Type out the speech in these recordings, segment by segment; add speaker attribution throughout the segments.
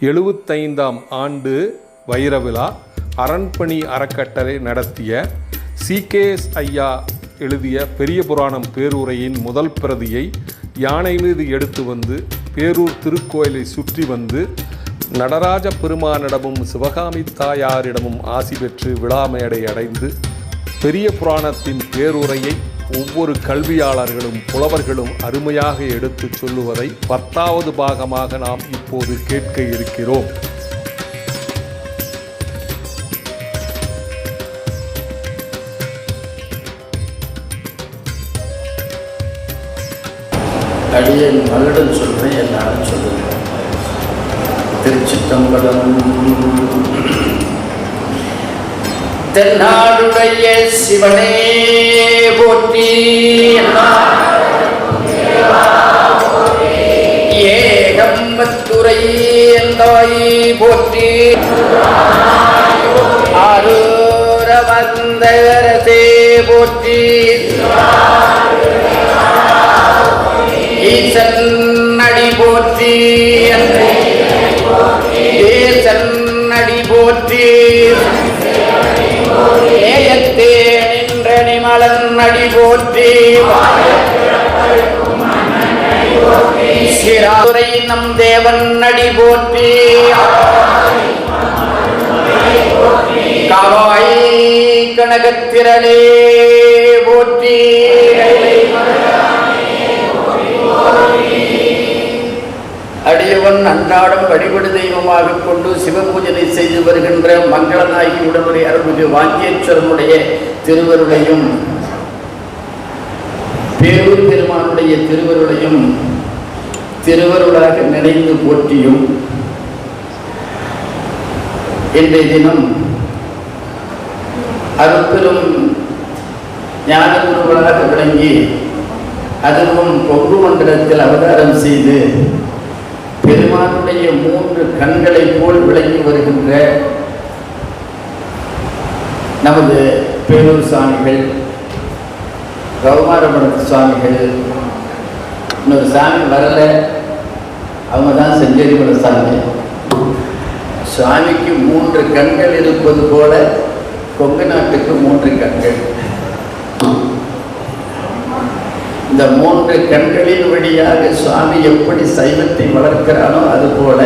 Speaker 1: எழுபத்தைந்தாம் ஆண்டு வைர விழா அரண்பணி அறக்கட்டளை நடத்திய சிகேஎஸ் ஐயா எழுதிய பெரிய புராணம் பேரூரையின் முதல் பிரதியை யானை மீது எடுத்து வந்து பேரூர் திருக்கோயிலை சுற்றி வந்து நடராஜ பெருமானிடமும் சிவகாமி தாயாரிடமும் ஆசி பெற்று விழாமேடை அடைந்து பெரிய புராணத்தின் பேருரையை ஒவ்வொரு கல்வியாளர்களும் புலவர்களும் அருமையாக எடுத்து சொல்லுவதை பத்தாவது பாகமாக நாம் இப்போது கேட்க இருக்கிறோம்.
Speaker 2: அடியன் மகளிடம் சொல்றேன் எல்லாரும் சொல்லுங்க. திருச்சிற்றம்பலம் தென்னாடுடைய சிவனே போற்றி. ஏகம்பத்துறை எந்தாய் போற்றி. ஆரூர வந்தரதே போற்றி. ஈசன் நடி போற்றி. நிமலன் போற்றி. சிறாதுரை நம் தேவன் நடி போற்றி. காவாய் கனகத்திரளே போற்றி. அடியவன் அன்றாடம் வழிபடு தெய்வமாக கொண்டு சிவபூஜனை செய்து வருகின்ற மங்களநாயகி உடனுடைய அருள்மிகு வாங்கியேஸ்வரனுடைய திருவருளையும் பேரூர் பெருமானுடைய திருவருளையும் திருவருளாக நினைந்து போற்றியும் இன்றைய தினம் அருப்பெரும் ஞான குருவராக விளங்கி அதுவும் பொங்கு மண்டலத்தில் அவதாரம் செய்து பெருமானுடைய மூன்று கண்களைப் போல் விளங்கி வருகின்ற நமது பேரூர் சாமிகள் கௌமாரபுரத்து சுவாமிகள். இன்னொரு சாமி வரல. அவங்க தான் செஞ்சேரிமலை சாமி. சுவாமிக்கு மூன்று கண்கள் இருப்பது போல கொங்கு நாட்டுக்கு மூன்று கண்கள். இந்த மூன்று கண்களின் வழியாக சுவாமி எப்படி சைவத்தை வளர்க்கிறானோ அது போல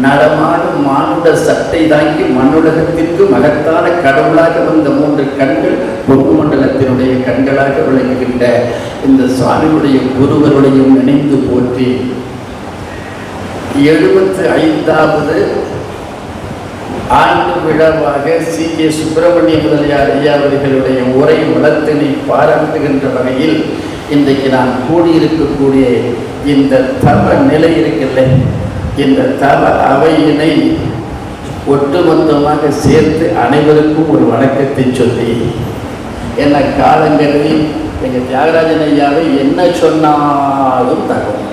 Speaker 2: நடமாடும் மானுட சட்டை தாங்கி மண்ணுலகத்திற்கு மகத்தான கடவுளாக வந்த மூன்று கண்கள் பொதுமண்டலத்தினுடைய கண்களாக விளங்குகின்ற இந்த சுவாமியுடைய குருவருடையும் நினைந்து போற்றி. எழுபத்தி ஐந்தாவது ஆண்டு விழாவாக சி. கே. சுப்பிரமணிய முதலியார் ஐயா அவர்களுடைய உரை வளத்தினை பாராட்டுகின்ற வகையில் இன்றைக்கு நான் கூடியிருக்கக்கூடிய இந்த தவ நிலை இருக்கில்லை? இந்த தவ அவையினை ஒட்டுமொத்தமாக சேர்த்து அனைவருக்கும் ஒரு வணக்கத்தை சொல்லி என்ன காலங்கருதி எங்கள் தியாகராஜன் ஐயாவை என்ன சொன்னாலும் தகவல்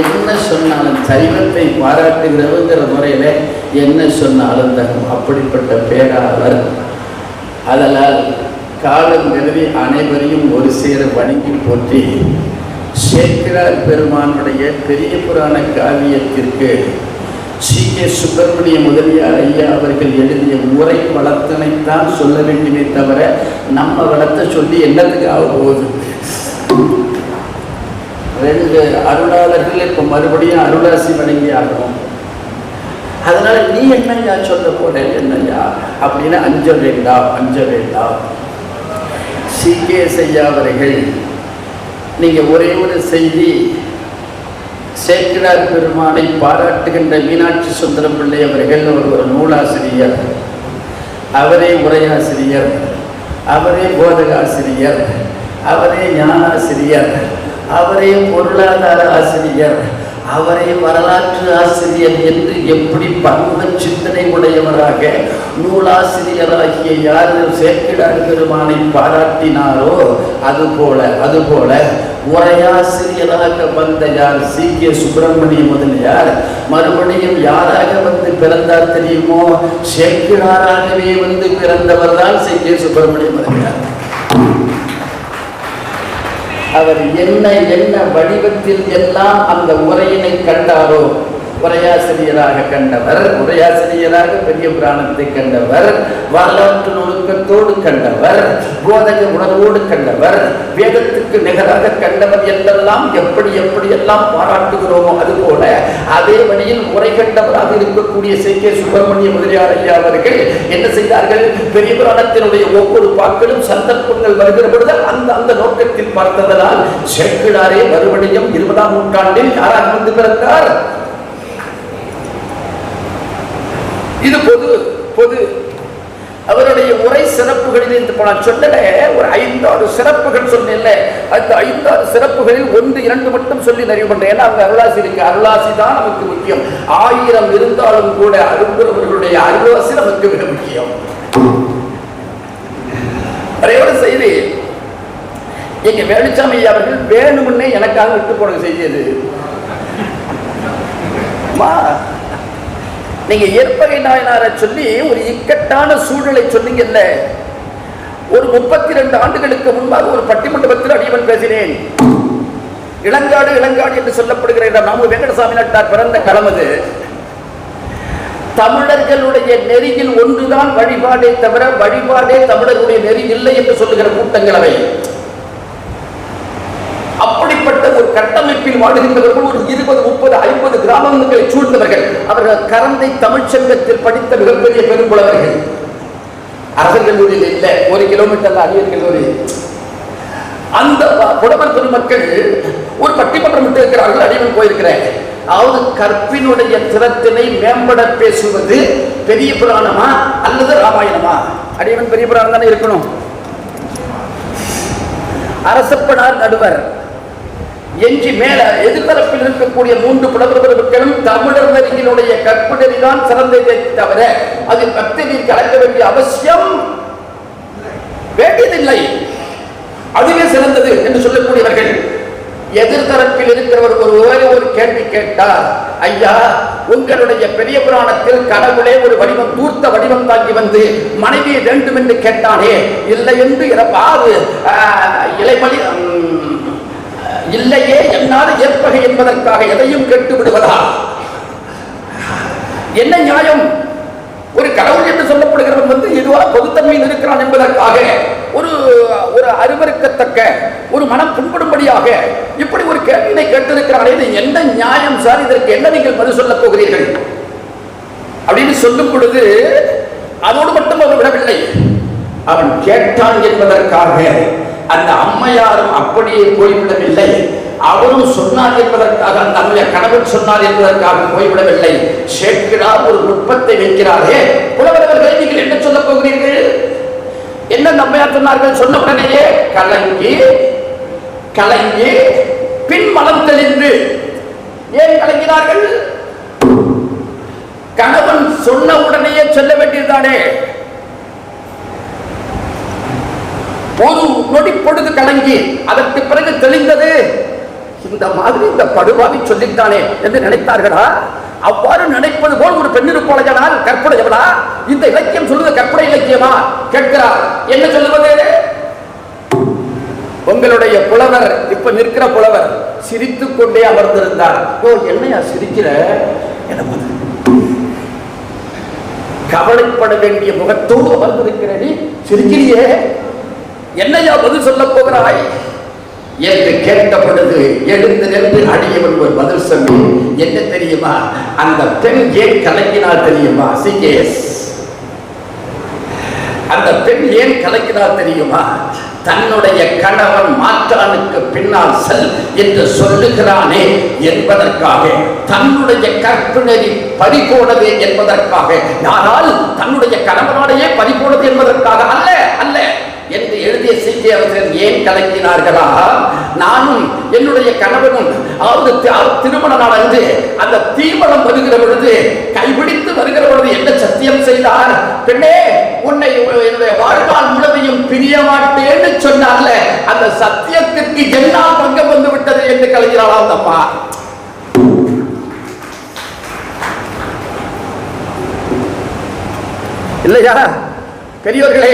Speaker 2: என்ன சொன்னாலும் சைவத்தை பாராட்டுகிறவங்கிற முறையில் என்ன சொன்னாலும் தகும் அப்படிப்பட்ட பேராளர். அதனால் காலம் கருதி அனைவரையும் ஒரு சேர வணங்கி போற்றி சேக்கிரார் பெருமானுடைய பெரிய புராண காவியத்திற்கு சி. கே. சுப்பிரமணிய முதலியார் ஐயா அவர்கள் எழுதிய உரை வளத்தினைத்தான் சொல்ல வேண்டுமே தவிர நம்ம வளர்த்த சொல்லி என்னத்துக்கு ஆக போகுது? ரெண்டு அருளாளர்கள் இப்போ மறுபடியும் அருளாசி வழங்கி ஆகணும் அதனால நீ என்னையா சொல்ல போற? என்னையா அப்படின்னு அஞ்ச வேண்டாம் அஞ்ச வேண்டாம். சி. கே. ஐயா அவர்கள் நீங்கள் ஒரே ஒரு செய்தி. சேக்கிரார் பெருமானை பாராட்டுகின்ற மீனாட்சி சுந்தரம் பிள்ளை அவர்கள் அவர் ஒரு நூலாசிரியர். அவரே உரையாசிரியர். அவரே போதகாசிரியர். அவரே ஞானாசிரியர். அவரே பொருளாதார ஆசிரியர். அவரை வரலாற்று ஆசிரியர் என்று எப்படி பன்முக சிந்தனை உடையவராக நூலாசிரியராகிய யார் சேக்கிடார் பெருமானை பாராட்டினாரோ அதுபோல அதுபோல உரையாசிரியராக வந்த யார்? சி. கே. சுப்பிரமணிய முதலியார். மறுபடியும் யாராக வந்து பிறந்தார் தெரியுமோ? சேக்கிடாராகவே வந்து பிறந்தவர் தான் சி. கே. சுப்பிரமணிய முதலியார். அவர் என்ன என்ன வடிவத்தில் எல்லாம் அந்த உரையினை கண்டாரோ உரையாசிரியராக கண்டவர் உரையாசிரியராக பெரிய புராணத்தை கண்டவர் வரலாற்று நுணுக்கத்தோடு கண்டவர் போதக உணர்வோடு கண்டவர் வேதத்துக்கு நிகராக கண்டவர் என்றெல்லாம் எப்படி எப்படியெல்லாம் பாராட்டுகிறோமோ பாராட்டுகிறோமோ அதுபோல அதே வழியில் உரை கண்டவராக இருக்கக்கூடிய சே. கே. சுப்பிரமணிய முதலியார் ஐயா அவர்கள் என்ன செய்தார்கள்? பெரிய புராணத்தினுடைய ஒவ்வொரு பாக்களும் சந்தர்ப்பங்கள் வருகிற பொழுது அந்த அந்த நோக்கத்தில் பார்த்ததனால் சேக்கிடாரே மறுபடியும் இருபதாம் நூற்றாண்டில் யாராக வந்து பிறந்தார்? இது பொது பொது. அவருடைய உரை சிறப்புகளில் இந்த இப்ப நான் ஒரு ஐந்தாறு சிறப்புகள் சொன்னேன்ல அந்த ஐந்தாறு சிறப்புகளில் ஒன்று இரண்டு மட்டும் சொல்லி நிறைவு பண்றேன். ஏன்னா அவங்க அருளாசி இருக்கு. அருளாசி தான் நமக்கு முக்கியம். ஆயிரம் இருந்தாலும் கூட அரும்புறவர்களுடைய அருளாசி நமக்கு மிக முக்கியம். ஒரே செய்தி. எங்க வேலுச்சாமி அவர்கள் வேணும்னே எனக்காக விட்டு போன செய்தி அது. நீங்க ஏற்பகை நாயனாரை சொல்லி ஒரு இக்கட்டான சூழலை சொன்னீங்கல்ல. ஒரு முப்பத்தி ரெண்டு ஆண்டுகளுக்கு முன்பாக ஒரு பட்டிமண்டபத்தில் அடியவன் பேசினேன். இளங்காடு இளங்காடு என்று சொல்லப்படுகிற இடம் நாம வெங்கடசாமி நட்டார் பிறந்த களமது தமிழர்களுடைய நெறியில் ஒன்றுதான் வழிபாடே தவிர வழிபாடே தமிழர்களுடைய நெறி இல்லை என்று சொல்லுகிற கூட்டங்களவை ஒரு கட்டமைப்பில் வாழுகின்றவர்கள் ஒரு இருபது முப்பது ஐம்பது கிராமங்களை சூழ்ந்தவர்கள். அவர்கள் கரந்தை தமிழ்ச்சங்கத்தில் படித்த மிகப்பெரிய பெரும்புலவர்கள் அரசர் கல்லூரியில் இல்லை ஒரு கிலோமீட்டர் அரியர் கல்லூரி அந்த ப- புலவர் பெருமக்கள் ஒரு பட்டிமன்றம் விட்டு இருக்கிறார்கள் அடிவன் போயிருக்கிறேன் அதாவது கற்பினுடைய திறத்தினை மேம்பட பேசுவது பெரிய புராணமா அல்லது ராமாயணமா? அடிவன் பெரிய புராணம் தானே இருக்கணும். அரசப்பனார் நடுவர். எஞ்சி மேல எதிர்த்தரப்பில் இருக்கக்கூடிய மூன்று புலவர் தமிழர் நெறியினுடைய கற்பு சிறந்ததை தவிர அதில் பக்தி கலக்க வேண்டிய அவசியம் வேண்டியதில்லை. அதுவே சிறந்தது என்று சொல்லக்கூடியவர்கள் எதிர்த்தரப்பில் இருக்கிறவர் ஒரு ஒரே ஒரு கேள்வி கேட்டார் ஐயா உங்களுடைய பெரிய புராணத்தில் கடவுளே ஒரு வடிவம் தூர்த்த வடிவம் தாங்கி வந்து மனைவியை வேண்டும் என்று கேட்டானே இல்லை என்று இறப்பாது இலைமலி இல்லையே என்னால் ஏற்பகை என்பதற்காக எதையும் கேட்டு விடுவதா? என்ன நியாயம்? ஒரு கடவுள் என்று சொல்லப்படுகிறவன் வந்து இதுவா பொதுத்தன்மையில் இருக்கிறான் என்பதற்காக ஒரு ஒரு அருவருக்கத்தக்க ஒரு மனம் புண்படும்படியாக இப்படி ஒரு கேள்வியினை கேட்டிருக்கிறாரே இது என்ன நியாயம் சார்? இதற்கு என்ன நீங்கள் பதில் சொல்லப் போகிறீர்கள்? அப்படின்னு சொல்லும் பொழுது அதோடு மட்டும் அவர் விடவில்லை. அவன் கேட்டான் என்பதற்காக அந்த அம்மையாரும் அப்படியே போய்விடவில்லை. அவரும் சொன்னார் என்பதற்காக அந்த கணவன் சொன்னார் என்பதற்காக போய்விடவில்லை. சேக்கிடார் ஒரு நுட்பத்தை வைக்கிறாரே. புலவரவர்களை நீங்கள் என்ன சொல்ல போகிறீர்கள்? என்ன அந்த அம்மையார் சொன்னார்கள்? சொன்ன உடனேயே கலங்கி கலங்கி பின் மனம் தெளிந்து. ஏன் கலங்கினார்கள்? கணவன் சொன்ன உடனேயே சொல்ல வேண்டியதுதானே. ஒரு நொடி பொழுது கலங்கி அதற்கு பிறகு தெளிந்தது. இந்த மாதிரி இந்த படுபாவி சொல்லித்தானே என்று நினைத்தார்களா? அவ்வாறு நினைப்பது போல் ஒரு பெண்ணிருப்பாளர்களால் கற்புடையவளா இந்த இலக்கியம் சொல்லுவது கற்பனை இலக்கியமா? கேட்கிறார். என்ன சொல்லுவது? உங்களுடைய புலவர் இப்ப நிற்கிற புலவர் சிரித்துக் கொண்டே அமர்ந்திருந்தார். ஓ என்னையா சிரிக்கிற? எனக்கு கவலைப்பட வேண்டிய முகத்தோடு அமர்ந்திருக்கிறேன். சிரிக்கிறியே? என்னையா பதில் சொல்ல போகிறாய்? என்று கேட்ட பொழுது எழுந்து நின்று அடியவன் ஒரு பதில் சொல்லி என்ன தெரியுமா? அந்த பெண் ஏன் கலக்கினால் தெரியுமா சிகேஸ்? அந்த பெண் ஏன் கலக்கினால் தெரியுமா? தன்னுடைய கணவன் மாற்றானுக்கு பின்னால் செல் என்று சொல்லுகிறானே என்பதற்காக தன்னுடைய கற்பனை பறிபோனது என்பதற்காக ஆனால் தன்னுடைய கணவனாலேயே பறிபோனது என்பதற்காக அல்ல. எழுதிய அவர்கள் ஏன் கலங்கினார்களா? நானும் என்னுடைய கணவனும் அதாவது திருமண நாள் அன்று அந்த தீமணம் வருகிற பொழுது கைபிடித்து வருகிற பொழுது என்ன சத்தியம் செய்தார்? பெண்ணே உன்னை என்னுடைய வாழ்வால் முழுமையும் பிரிய மாட்டேன்னு சொன்னார்ல அந்த சத்தியத்திற்கு என்ன பங்கம் வந்து விட்டது என்று கலைஞராளா அந்த அம்மா. இல்லையா? பெரியவர்களே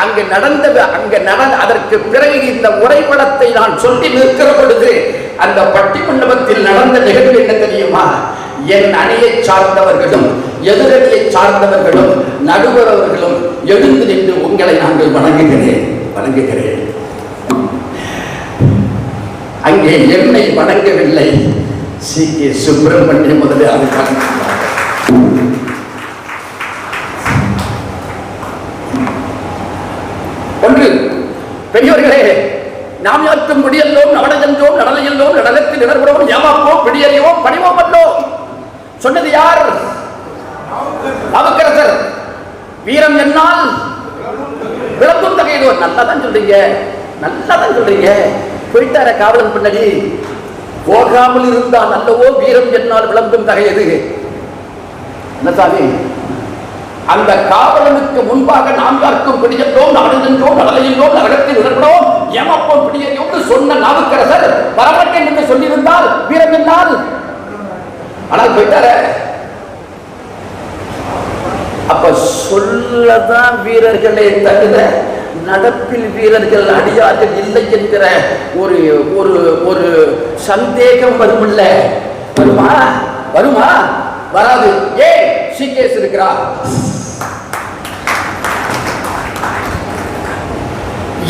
Speaker 2: அங்கு நடந்தது அங்கு நடந்த அதற்கு பிறகு இந்த உரைபடத்தை நான் சொல்லி நிற்கிற பொழுது அந்த பட்டி மண்டபத்தில் நடந்த நிகழ்வு என்ன தெரியுமா? என் அணியை சார்ந்தவர்களும் எதிரணியை சார்ந்தவர்களும் நடுவரவர்களும் எழுந்து நின்று உங்களை நாங்கள் வணங்குகிறேன். வணங்குகிறேன். அங்கே என்னை வணங்கவில்லை. சி. கே. சுப்பிரமணியம் முதலியார் வணங்கினார் ஒன்று. பெரியோர்களே நாம் யாற்றும் முடியல்லோம் நடனென்றோம் நடலையல்லோம் நடனத்தில் இடர்புறோம் ஏமாப்போம் பிடியறியோம் பணிவோம் அல்லோம் சொன்னது யார்? நாவுக்கரசர் வீரம் என்னால் விளக்கும் தகையிலோ நல்லா தான் சொல்றீங்க. நல்லா தான் சொல்றீங்க. போயிட்டார காவலன் பின்னாடி போகாமல் இருந்தால் நல்லவோ வீரம் என்னால் விளம்பும் தகையது. என்ன சாமி? அந்த காவலனுக்கு முன்பாக நாம் யாருக்கும் பிடியற்றோம் நாடுகின்றோம் நடலையின்றோம் நரகத்தில் இடப்போம் ஏமாப்போம் பிடியறியோம் சொன்ன நாவுக்கரசர் வரமாட்டேன் என்று சொல்லியிருந்தால் வீரம் என்னால் ஆனால் போயிட்டார. அப்ப சொல்லதான் வீரர்களே தவிர நடப்பில் வீரர்கள் அடியார்கள் இல்லை என்கிற ஒரு ஒரு ஒரு சந்தேகம் வருமில்ல. வருமா? வருமா? வராது. ஏன் சீகேஸ் இருக்கிறா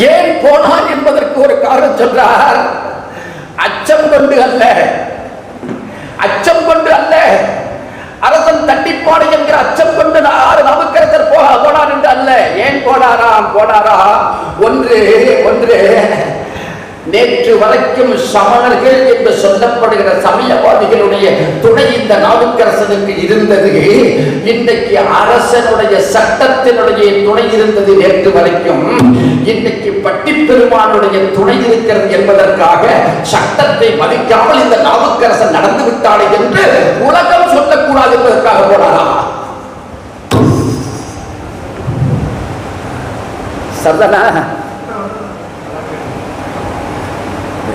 Speaker 2: ஏன் போனார் என்பதற்கு ஒரு காரணம் சொல்றார். அச்சம் கொண்டு அல்ல. அச்சம் கொண்டு அல்ல. அரசன் தண்டிப்பாடு என்கிற அச்சம் கொண்டு ஆறு நவுக்கரசர் போக போனார் என்று அல்ல. ஏன் போனாராம்? போனாரா? ஒன்று ஒன்று. நேற்று வரைக்கும் சமணர்கள் என்று சொல்லப்படுகிற சமயவாதிகளுடைய துணை இந்த நாவுக்கரசனுக்கு இருந்தது. இன்றைக்கு அரசனுடைய சட்டத்தினுடைய துணை இருந்தது நேற்று வரைக்கும். இன்றைக்கு பட்டிப்பெருமானுடைய துணை இருக்கிறது என்பதற்காக சட்டத்தை மதிக்காமல் இந்த நாவுக்கரசன் நடந்து விட்டாளே என்று உலகம் சொல்லக்கூடாது என்பதற்காக போனாரா?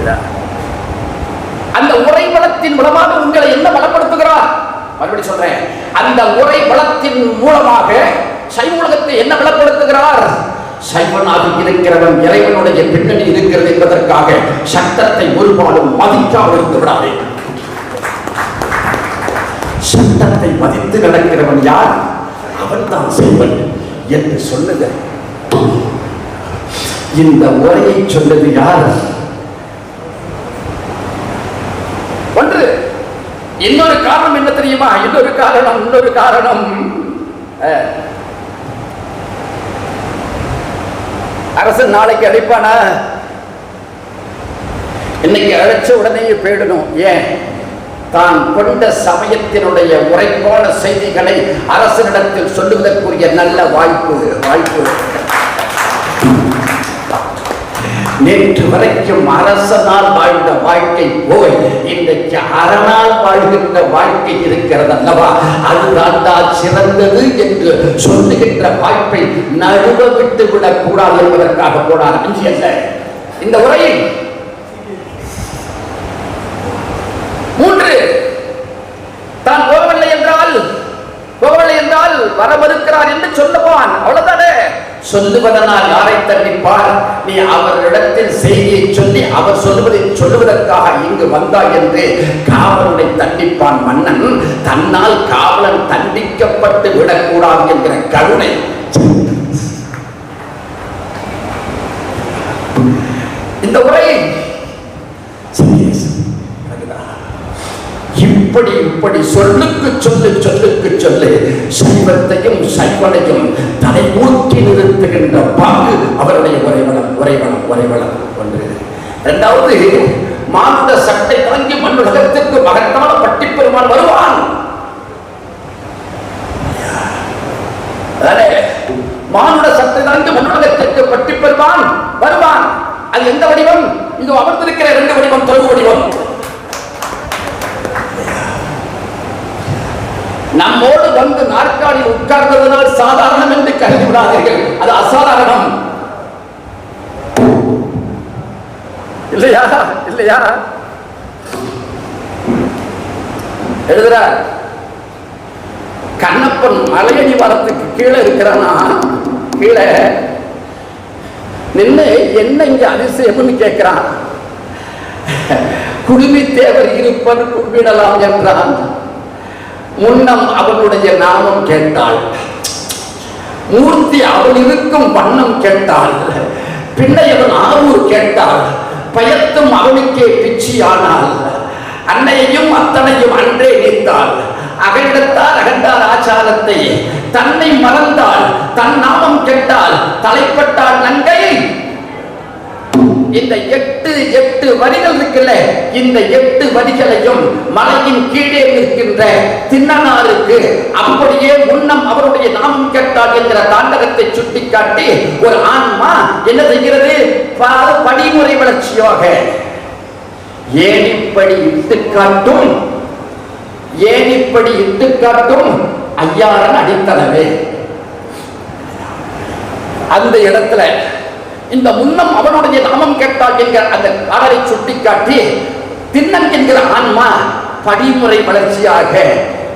Speaker 2: சொல்கிறார் அந்த உரை வளத்தின் மூலமாக உங்களை என்ன பலப்படுத்துகிறார்? மறுபடியும் சொல்றேன். அந்த உரை வளத்தின் மூலமாக சைவ உலகத்தை என்ன பலப்படுத்துகிறார்? சைவனாக இருக்கிறவன் இறைவனுடைய பின்னணி இருக்கிறது என்பதற்காக சட்டத்தை ஒருபாலும் மதிக்காமல் இருந்து விடாதே. சட்டத்தை மதித்து நடக்கிறவன் யார்? அவன் தான் செய்வன் என்று சொல்லுங்க இந்த உரையை சொன்னது யார் ஒன்று இன்னொரு காரணம் என்ன தெரியுமா? இன்னொரு காரணம் இன்னொரு காரணம். அஹ், அரசன் நாளைக்கு அழைப்பானா? இன்னைக்கு அழைச்ச உடனே போயிடணும். ஏன்? தான் கொண்ட சமயத்தினுடைய உரைப்பான செய்திகளை அரசனிடத்தில் சொல்லுவதற்குரிய நல்ல வாய்ப்பு வாய்ப்பு. நேற்று வரைக்கும் அரசனால் வாழ்ந்த வாழ்க்கை போய் இன்றைக்கு அரணால் வாழ்கின்ற வாழ்க்கை இருக்கிறது அல்லவா அதுதான் தான் சிறந்தது என்று சொல்லுகின்ற வாய்ப்பை நழுவ விட்டு விடக் கூடாது என்பதற்காக போனார் இந்த உரையில் மூன்று தான் போகவில்லை என்றால் போகவில்லை என்றால் வர மறுக்கிறார் என்று சொல்லுவான் அவ்வளவுதானே சொல்லுவதனால் யாரை தண்டிப்பார்? நீ அவரிடத்தில் செய்தியை சொல்லி அவர் சொல்லுவதை சொல்லுவதற்காக இங்கு வந்தாய் என்று காவலனை தண்டிப்பான் மன்னன். தன்னால் காவலன் தண்டிக்கப்பட்டு விடக்கூடாது என்கிற கருணை. இந்த உரையை இப்படி இப்படி சொல்லுக்கு சொல்லு சொல்லுக்கு சொல்லு. சைவத்தையும் சைவனையும் தலைமூக்கி நிறுத்துகின்ற பாங்கு அவருடைய உரைவளம் உரைவளம் உரைவளம் ஒன்று. இரண்டாவது மாந்த சட்டை தாங்கி மண்ணுலகத்திற்கு மகத்தான பட்டிப்பெருமான் வருவான். மானுட சட்டை தாங்கி மண்ணுலகத்திற்கு பட்டிப்பெருமான் வருவான். அது எந்த வடிவம்? இங்கு அமர்ந்திருக்கிற இரண்டு வடிவம் தொழுவு வடிவம். நம்மோடு வந்து நாற்காலியில் உட்கார்ந்ததனால் சாதாரணம் என்று கருதி விடாதீர்கள் அது அசாதாரணம். இல்லையா? இல்லையா? எழுதுற கண்ணப்பன் மலையடி வரத்துக்கு கீழே இருக்கிறானா? கீழே. நின்று என்ன இங்க அதிசயம்னு கேட்கிறான். குடுமி தேவர் இருப்பன் கும்பிடலாம் என்றான். முன்னம் அவனுடைய நாமம் கேட்டாள். மூர்த்தி அவள் இருக்கும் வண்ணம் கேட்டாள். பின்னையவன் ஆவூர் கேட்டாள். பயத்தும் அவனுக்கே பிச்சியானாள். அன்னையையும் அத்தனையும் அன்றே நீத்தாள். அகண்டத்தால் அகண்டார் ஆச்சாரத்தை தன்னை மறந்தால் தன் நாமம் கேட்டால் தலைப்பட்டாள் நங்கை இந்த எட்டு எட்டு வரிகள் இருக்குல்ல இந்த எட்டு வரிகளையும் மலையின் கீழே நிற்கின்ற தின்னனாருக்கு அப்படியே முன்னம் அவருடைய நாமம் கேட்டால் என்கிற தாண்டகத்தை சுட்டிக்காட்டி ஒரு ஆன்மா என்ன செய்கிறது? படிமுறை வளர்ச்சியாக ஏனிப்படி இட்டு காட்டும் ஏனிப்படி இட்டு காட்டும் ஐயாரன் அடித்தளவே அந்த இடத்துல இந்த முன்னம் அவனுடைய நாமம் கேட்டால் என்கிற அந்த காலரை சுட்டிக்காட்டி திண்ணன் என்கிற ஆன்மா படிமுறை வளர்ச்சியாக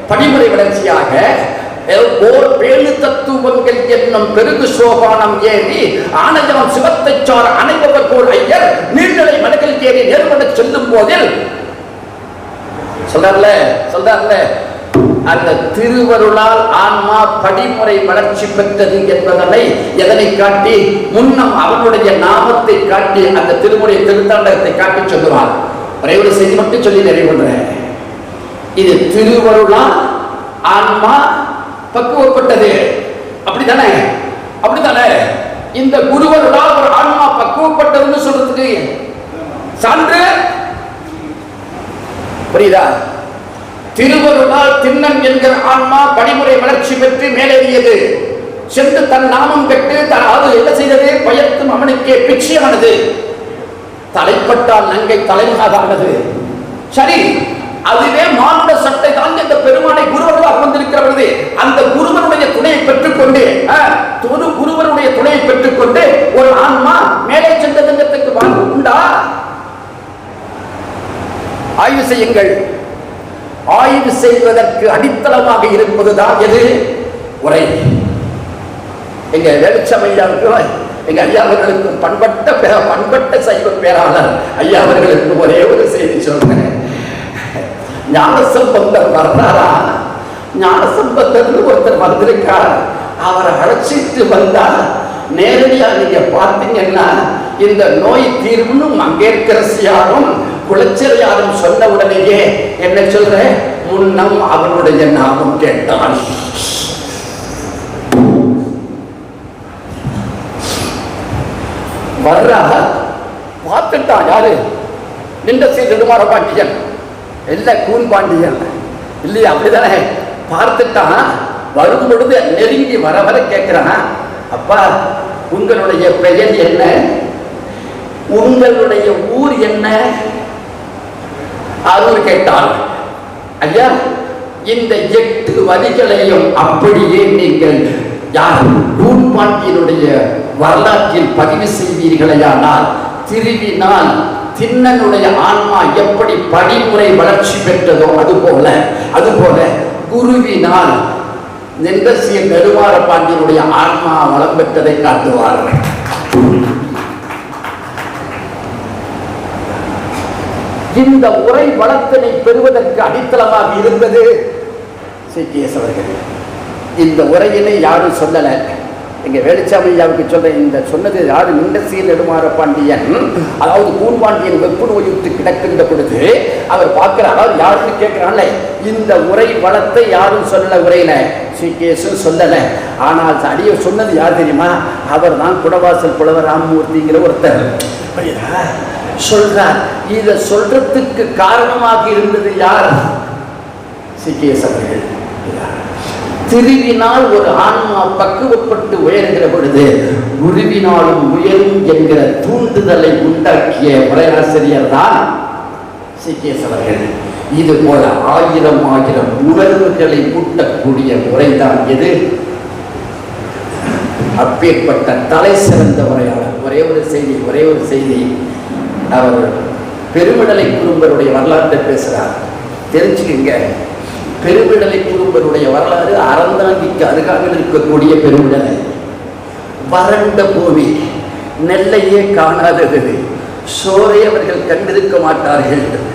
Speaker 2: படிமுறை வளர்ச்சியாக ஓர் பேணு தத்துவங்கள் என்னும் பெருகு சோபானம் ஏறி ஆனந்தம் சிவத்தை சார் அனைவவர் போல் ஐயர் நீர்நிலை மலைகள் ஏறி நேர்மட செல்லும் போதில் சொல்றார்ல சொல்றார்ல அந்த திருவருளால் ஆன்மா படிமுறை வளர்ச்சி பெற்றது என்பதனை எதனை காட்டி? முன்னம் அவனுடைய நாமத்தை காட்டி அந்த திருமுறை திருத்தாண்டகத்தை காட்டி சொல்லுவார். ஒரே ஒரு செய்தி மட்டும் சொல்லி நிறைவு பண்றேன். இது திருவருளால் ஆன்மா பக்குவப்பட்டது. அப்படித்தானே? அப்படித்தானே? இந்த குருவருளால் ஒரு ஆன்மா பக்குவப்பட்டதுன்னு சொல்றதுக்கு சான்று? புரியுதா? திருவருளால் திண்ணன் என்கிற ஆன்மா படிமுறை வளர்ச்சி பெற்று மேலேறியது. சென்று தன் நாமம் பெற்று தன் அது என்ன செய்தது? பயத்தும் அவனுக்கே பிச்சையானது தலைப்பட்டால் நங்கை தலைமாதானது சரி அதுவே மானுட சட்டை தான் இந்த பெருமானை குருவர்களாக வந்திருக்கிறது அந்த குருவனுடைய துணையை பெற்றுக்கொண்டு ஆ, ஒரு குருவனுடைய துணையை பெற்றுக்கொண்டு ஒரு ஆன்மா மேலே சென்றதுங்கிறதுக்கு வாழ்வு உண்டா? ஆய்வு செய்யுங்கள். ஆய்வு செய்வதற்கு அடித்தளமாக இருப்பதுதான் எது? உரை. எங்க வெளிச்சம் எங்க ஐயா அவர்களுக்கு பண்பட்ட பே- பண்பட்ட சைவ பேராளர் ஐயா அவர்களுக்கு ஒரே ஒரு செய்தி சொல்றேன். ஞானசம்பந்தர் வர்றாரா? ஞானசம்பந்தர்னு ஒருத்தர் வந்திருக்கார். அவரை அழைச்சிட்டு வந்தா நேரடியா நீங்க பார்த்தீங்கன்னா இந்த நோய் தீர்வுன்னு மங்கேற்கரசியாரும் குளச்சரையாரும் சொன்ன உடனேயே என்ன சொல்றேன் முன்னம் அவனுடைய நாமம் கேட்டான். வர்றா பார்த்துட்டான் யாரு? நின்ற ஸ்ரீ நெடுமாற பாண்டியன். இல்ல கூன் பாண்டியன். இல்லையா அப்படிதானே? பார்த்துட்டான். வரும் பொழுது நெருங்கி வர வர கேட்கிறான் அப்பா உங்களுடைய பெயர் என்ன? உங்களுடைய ஊர் என்ன? அருள் கேட்டால் ஐயா இந்த எட்டு வரிகளையும் அப்படியே நீங்கள் யார் கூன்பாண்டியனுடைய வரலாற்றில் பதிவு செய்வீர்களையானால் திருவினால் திண்ணனுடைய ஆன்மா எப்படி படிமுறை வளர்ச்சி பெற்றதோ அதுபோல அதுபோல குருவினால் நெந்தசிய நெடுமாற பாண்டியனுடைய ஆன்மா வளம் பெற்றதை காட்டுவார்கள். இந்த உரை வளத்தினை பெறுவதற்கு அடித்தளமாக இருந்தது. சிகேஸ் அவர்கள். இந்த உரையினை யாரும் சொல்லல. எங்க வேலுச்சாமியாவுக்கு சொல்ற இந்த சொன்னது யாரு? நின்றசீல் நெடுமாற பாண்டியன். அதாவது கூன்பாண்டியன் வெப்பு நோயுற்று கிடக்கின்ற பொழுது அவர் பார்க்கிறார். அதாவது யாருன்னு கேட்கிறான்ல. இந்த உரை வளத்தை யாரும் சொல்லல உரையில. சிகேஸும் சொல்லல. ஆனால் அடிய சொன்னது யார் தெரியுமா? அவர் தான் குடவாசல் புலவர் ராமமூர்த்திங்கிற ஒருத்தர். சொல்றார். இத சொல்றதுக்கு காரணமாக இருந்தது யார்? சீக்கிய அவர்கள். திருவினால் ஒரு ஆன்மா பக்குவப்பட்டு உயர்கிற பொழுது குருவினாலும் உயரும் என்கிற தூண்டுதலை உண்டாக்கிய உரையாசிரியர் தான் சிகேஸ் அவர்கள். இது போல ஆயிரம் ஆயிரம் உணர்வுகளை ஊட்டக்கூடிய உரைதான் எது? அப்பேற்பட்ட தலை சிறந்த உரையாளர் ஒரே ஒரு செய்தி ஒரே ஒரு செய்தி. அவர் பெருமிடலை குறும்பருடைய வரலாற்றை பேசுகிறார் தெரிஞ்சுக்கங்க. பெருமிடலை குறும்பருடைய வரலாறு அறந்தாங்கிக்கு அருகாமையில் இருக்கக்கூடிய பெருமிடலை. வறண்ட பூமி நெல்லையே காணாதது. சோரை அவர்கள் கண்டிருக்க மாட்டார்கள்.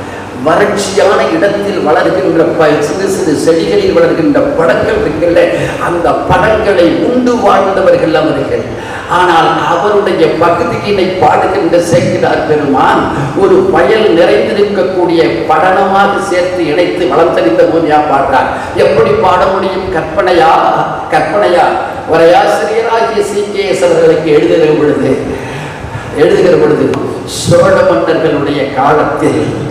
Speaker 2: வறட்சியான இடத்தில் வளர்கின்ற ப- சிறு சிறு செடிகளில் வளர்கின்ற படங்கள் இருக்கின்ற அந்த படங்களை உண்டு வாழ்ந்தவர்கள் அவர்கள். ஆனால் அவருடைய பகுதியினை பாடுகின்ற சேர்க்கிறார் பெருமான் ஒரு வயல் நிறைந்திருக்கக்கூடிய படனமாக சேர்த்து இணைத்து வளர்த்தறிந்த பூமியா பாடுறார்? எப்படி பாட முடியும்? கற்பனையா? கற்பனையா? உரையாசிரியராகிய சி. கே. எஸ். அவர்களுக்கு எழுதுகிற பொழுது எழுதுகிற பொழுது சோழ மன்னர்களுடைய காலத்தில்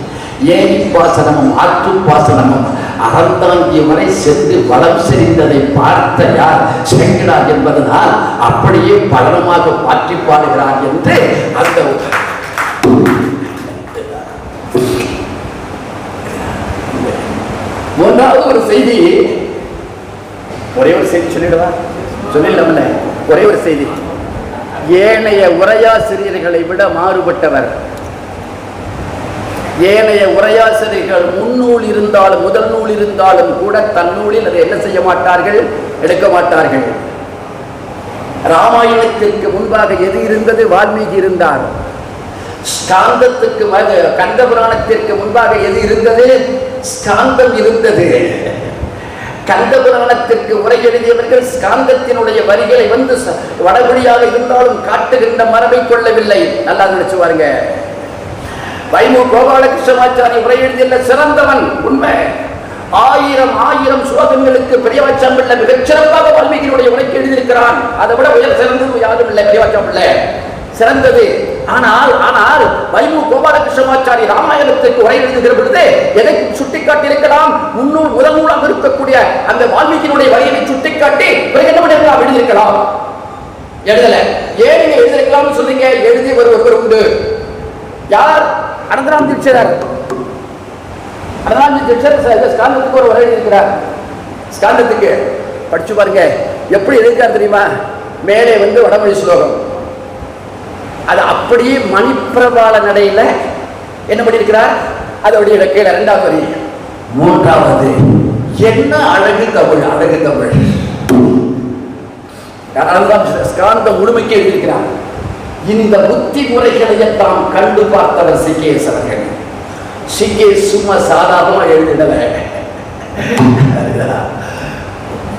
Speaker 2: ஏரி பாசனமும் ஆற்று பாசனமும் அறந்தாங்கிய வரை சென்று வளம் செறிந்ததை பார்த்த யார் சேக்கிடார் என்பதனால் அப்படியே பலனமாக மாற்றி பாடுகிறார் என்று அந்த மூன்றாவது ஒரு செய்தி. ஒரே ஒரு செய்தி சொல்லிடுவா சொல்லிடலாம்ல. ஒரே ஒரு செய்தி. ஏனைய உரையாசிரியர்களை விட மாறுபட்டவர். ஏனைய உரையாசிரியர்கள் முன்னூல் இருந்தாலும் முதல் நூல் இருந்தாலும் கூட தன்னூலில் அதை என்ன செய்ய மாட்டார்கள்? எடுக்க மாட்டார்கள். ராமாயணத்திற்கு முன்பாக எது இருந்தது? வால்மீகி இருந்தார். ஸ்காந்தத்துக்கு ம- கந்த புராணத்திற்கு முன்பாக எது இருந்தது? ஸ்காந்தம் இருந்தது. கந்த புராணத்திற்கு உரை எழுதியவர்கள் ஸ்காந்தத்தினுடைய வரிகளை வந்து ச- வடமொழியாக இருந்தாலும் காட்டுகின்ற மரபை கொள்ளவில்லை. நல்லா நினைச்சு பாருங்க. வைமு கோபாலகிருஷ்ணமாச்சாரி உரை எழுதியுள்ள சிறந்தவன் உண்மை. ஆயிரம் ஆயிரம் சுலோகங்களுக்கு பெரியவாச்சம் பிள்ளை மிகச்சிறப்பாக வால்மீகியினுடைய உரைக்கு எழுதியிருக்கிறான். அதை விட உயர் சிறந்தது யாரும் இல்லை பெரியவாச்சம் பிள்ளை. சிறந்தது. ஆனால் ஆனால் வைமு கோபாலகிருஷ்ணமாச்சாரி ராமாயணத்துக்கு உரை எழுதுகிற பொழுது எதை சுட்டிக்காட்டியிருக்கலாம்? முன்னூல் முதல் நூலாக இருக்கக்கூடிய அந்த வால்மீகியினுடைய வரியை சுட்டிக்காட்டி பிறகு என்ன பண்ணிருக்கலாம் எழுதியிருக்கலாம். எழுதல. ஏன் நீங்க எழுதியிருக்கலாம்னு சொல்றீங்க எழுதி ஒரு ஒருவர் உண்டு. யார்? அனந்தராம் தீட்சிதர். அனந்தராம் தீட்சிதர் ஸ்காந்தத்துக்கு ஒரு உரை எழுதியிருக்கிறார் ஸ்காந்தத்துக்கு படிச்சு பாருங்க. எப்படி எழுதியிருக்கார் தெரியுமா? மேலே வந்து வடமொழி ஸ்லோகம். அது அப்படியே மணிப்பிரபால நடையில என்ன பண்ணியிருக்கிறார்? அதோடைய கீழே ரெண்டாவது வரி. மூன்றாவது என்ன அழகு தமிழ்? அழகு தமிழ். அதனால்தான் ஸ்காந்த முழுமைக்கு எழுதியிருக்கிறார். இந்த புத்தி முறைகளையெல்லாம் கண்டு பார்த்தவர் சிகேஸ் அவர்கள். சிகேஸ் சும்மா சாதாரணமா எழுதினவ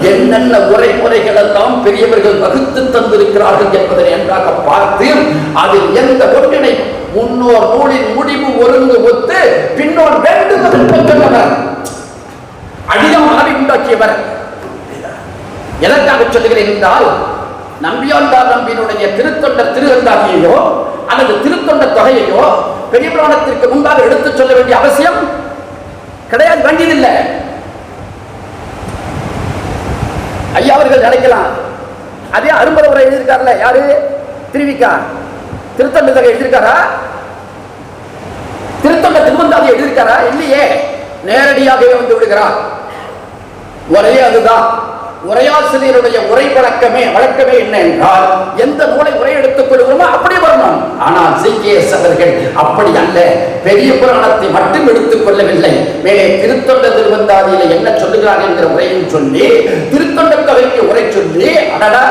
Speaker 2: என்னென்ன உரைமுறைகள் எல்லாம் பெரியவர்கள் வகுத்து தந்திருக்கிறார்கள் என்பதை நன்றாக பார்த்து அதில் எந்த ஒன்றினை முன்னோர் நூலின் முடிவு ஒருங்கு ஒத்து பின்னோர் வேண்டுவதற்கு பெற்றவர் அடிதம் உண்டாக்கியவர் எதற்காக சொல்லுகிறேன் என்றால் நம்பியாண்டார் நம்பியினுடைய திருத்தொண்டர் திருவந்தாதியையோ அல்லது திருத்தொண்ட தொகையையோ பெரிய புராணத்திற்கு முன்பாக எடுத்துச் சொல்ல வேண்டிய அவசியம் கிடையாது வேண்டியதில்லை. ஐயா அவர்கள் நினைக்கலாம். அதே அரும்பரவரை எழுதியிருக்காருல்ல யாரு? திருவிக்கா. திருத்தொண்ட தொகை எழுதியிருக்காரா? திருத்தொண்ட திருவந்தாதி எழுதியிருக்காரா? இல்லையே. நேரடியாகவே வந்து விடுகிறார். ஒரே அதுதான். உரையாசிரியருடைய உரை வழக்கமே வழக்கமே என்ன என்றால் எந்த நூலை உரை எடுத்துக் கொள்கிறோமோ அப்படி வரணும் ஆனால் சிகேஎஸ் அவர்கள் அப்படி அல்ல. பெரிய புராணத்தை மட்டும் எடுத்துக் கொள்ளவில்லை மேலே திருத்தொண்ட திருவந்தாதியில என்ன சொல்லுகிறார் என்கிற உரையும் சொல்லி திருத்தொண்ட கவிக்கு உரை சொல்லி அடடா.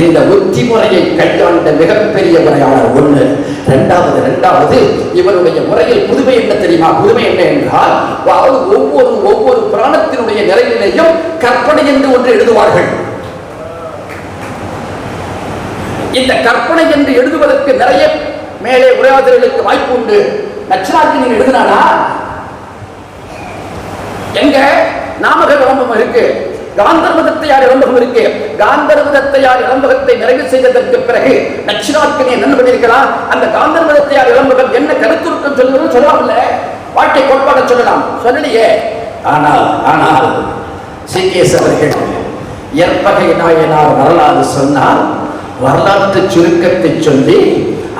Speaker 2: இந்த உத்தி முறையை கையாண்ட மிகப்பெரிய முறையாளர் ஒண்ணு. இரண்டாவது இரண்டாவது இவருடைய முறையில் புதுமை என்ன தெரியுமா? புதுமை என்ன என்றால் அதாவது ஒவ்வொரு ஒவ்வொரு புராணத்தினுடைய நிறைவிலையும் கற்பனை என்று ஒன்று எழுதுவார்கள். இந்த கற்பனை என்று எழுதுவதற்கு நிறைய மேலே உரையாதர்களுக்கு வாய்ப்பு உண்டு. நச்சனாக்கு நீங்க எழுதினானா? எங்க? நாமக விளம்பரம் இருக்கு. காந்தர்வதத்தையார் இளம்பகம் இருக்கு காந்தர்வதத்தையார் இளம்பகத்தை நிறைவு செய்ததற்கு பிறகு நச்சினார்க்கு என்ன பண்ணிருக்கலாம் அந்த காந்தர்வதத்தையார் இளம்பகம் என்ன கருத்துருக்கம் சொல்லுவது சொல்லலாம்ல வாழ்க்கை கோட்பாட சொல்லலாம். சொல்லலையே. ஆனால் ஆனால் சிகேஸ் அவர்கள் எற்பகை நாயனார் வரலாறு சொன்னால் வரலாற்று சுருக்கத்தை சொல்லி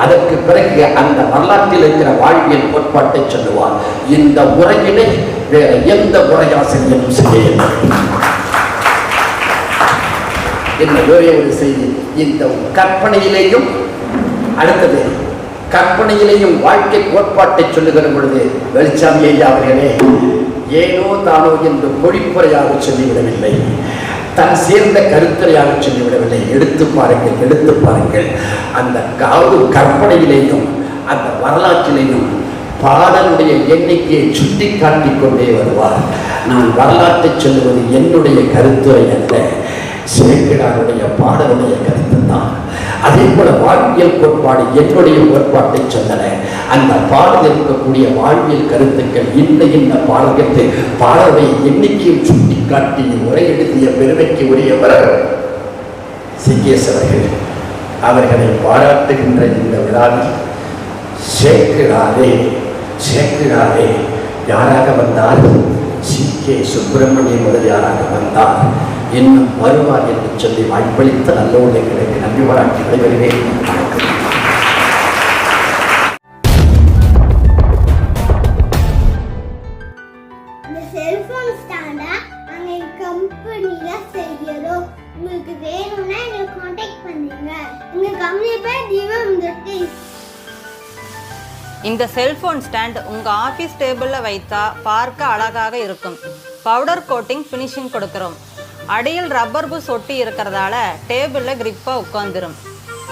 Speaker 2: அதற்கு பிறகு அந்த வரலாற்றில் இருக்கிற வாழ்வியல் கோட்பாட்டை சொல்லுவார். இந்த உரையினை வேற எந்த உரையாசிரியரும் செய்யவில்லை. என்ன ஒரே ஒரு செய்தி இந்த கற்பனையிலேயும் அடுத்தது கற்பனையிலேயும் வாழ்க்கை கோட்பாட்டை சொல்லுகிற பொழுது வெளிச்சாமி ஐயா அவர்களே ஏனோ தானோ என்று பொழிப்புரையாக சொல்லிவிடவில்லை. தன் சேர்ந்த கருத்துரையாக சொல்லிவிடவில்லை. எடுத்து பாருங்கள் எடுத்து பாருங்கள். அந்த காது கற்பனையிலேயும் அந்த வரலாற்றிலேயும் பாடலுடைய எண்ணிக்கையை சுட்டி காட்டிக் கொண்டே வருவார். நான் வரலாற்றை சொல்லுவது என்னுடைய கருத்துரை அல்ல. சேக்கிடாருடைய பாடலுடைய கருத்து தான் அதே போல வாழ்வியல் கோட்பாடு என்னுடைய கோட்பாட்டை சொன்னன. அந்த பாடலில் இருக்கக்கூடிய வாழ்வியல் கருத்துக்கள் இந்த இந்த பாடலுக்கு பாடலை எண்ணிக்கையும் சுட்டி காட்டி உரை எழுதிய பெருமைக்கு உரியவர் சிகேஸ் அவர்கள் அவர்களை பாராட்டுகின்ற இந்த விழாவில் சேக்கிடாரே சேக்கிடாரே யாராக வந்தார்? சி கே சுப்பிரமணிய முதலியாராக வந்தார். இன்னும் வருவார் என்று சொல்லி வாய்ப்பளித்த நல்ல விடைபெறுவேன் வணக்கம்
Speaker 3: இந்த செல்போன் ஸ்டாண்டை நாங்கள் எங்கள் கம்பெனியில் செய்கிறோம் உங்களுக்கு வேணும்னா எங்களை காண்டாக்ட் பண்ணுங்க. எங்கள் கம்பெனி பேர் தீபம் தொட்டி
Speaker 4: இந்த செல்போன் ஸ்டாண்ட் உங்க ஆபீஸ் டேபிள்ல வைத்தா பார்க்க அழகாக இருக்கும். பவுடர் கோட்டிங் ஃபினிஷிங் கொடுக்கிறோம். அடியில் ரப்பர் பூஸ் ஒட்டி இருக்கிறதால டேபிளில் கிரிப்பாக உட்காந்துரும்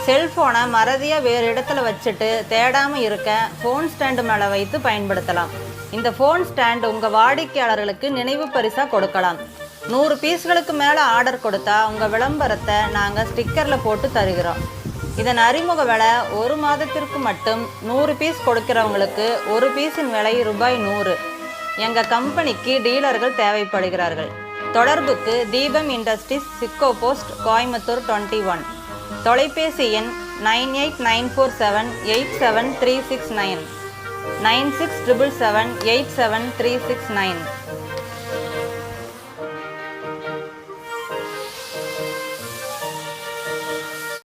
Speaker 4: செல்ஃபோனை மறதியாக வேறு இடத்துல வச்சுட்டு தேடாமல் இருக்க ஃபோன் ஸ்டாண்டு மேலே வைத்து பயன்படுத்தலாம். இந்த ஃபோன் ஸ்டாண்ட் உங்கள் வாடிக்கையாளர்களுக்கு நினைவு பரிசாக கொடுக்கலாம். நூறு பீஸ்களுக்கு மேலே ஆர்டர் கொடுத்தா உங்கள் விளம்பரத்தை நாங்கள் ஸ்டிக்கரில் போட்டு தருகிறோம். இதன் அறிமுக விலை ஒரு மாதத்திற்கு மட்டும் நூறு பீஸ் கொடுக்கிறவங்களுக்கு ஒரு பீஸின் விலை ரூபாய் நூறு. எங்கள் கம்பெனிக்கு டீலர்கள் தேவைப்படுகிறார்கள். தொடர்புக்கு தீபம் இண்டஸ்ட்ரீஸ் சிக்கோ போஸ்ட் கோயம்புத்தூர் டுவெண்ட்டி ஒன். தொலைபேசி எண் nine eight nine four seven eight seven three six nine. Nine six triple seven eight seven three six nine.